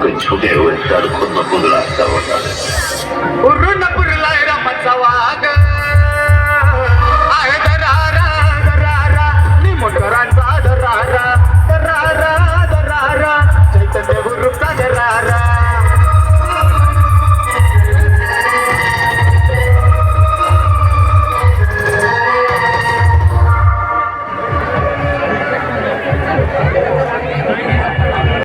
गुलामों के छुटे हुए सर खुद